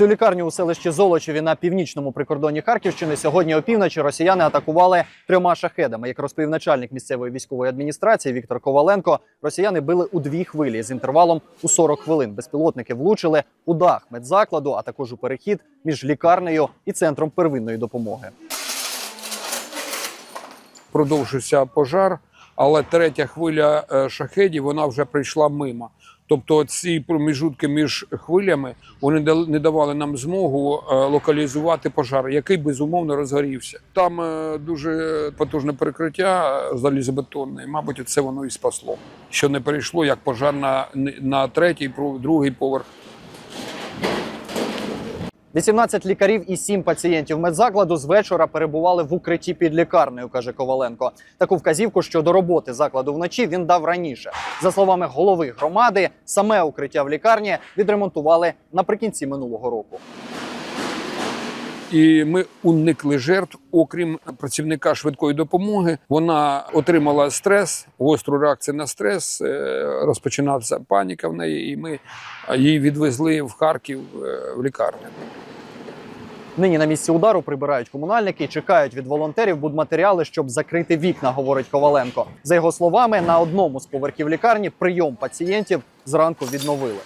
Цю лікарню у селищі Золочеві на північному прикордонні Харківщини сьогодні опівночі росіяни атакували трьома шахедами. Як розповів начальник місцевої військової адміністрації Віктор Коваленко, росіяни били у дві хвилі з інтервалом у 40 хвилин. Безпілотники влучили у дах медзакладу, а також у перехід між лікарнею і центром первинної допомоги. продовжився пожар, але третя хвиля е, шахедів вона вже прийшла мимо. Тобто ці проміжутки між хвилями вони не давали нам змогу е, локалізувати пожар, який безумовно розгорівся. Там е, дуже потужне перекриття залізобетонне. Мабуть, це воно і спасло, що не перейшло як пожар на, на третій, другий поверх 18 лікарів і 7 пацієнтів медзакладу з вечора перебували в укритті під лікарнею, каже Коваленко. Таку вказівку щодо роботи закладу вночі він дав раніше. За словами голови громади, саме укриття в лікарні відремонтували наприкінці минулого року. І ми уникли жертв, окрім працівника швидкої допомоги. Вона отримала стрес, гостру реакцію на стрес. е, Розпочиналася паніка в неї, і ми її відвезли в Харків е, в лікарню. Нині на місці удару прибирають комунальники чекають від волонтерів будматеріали, щоб закрити вікна, говорить Коваленко. За його словами, на одному з поверхів лікарні прийом пацієнтів зранку відновили.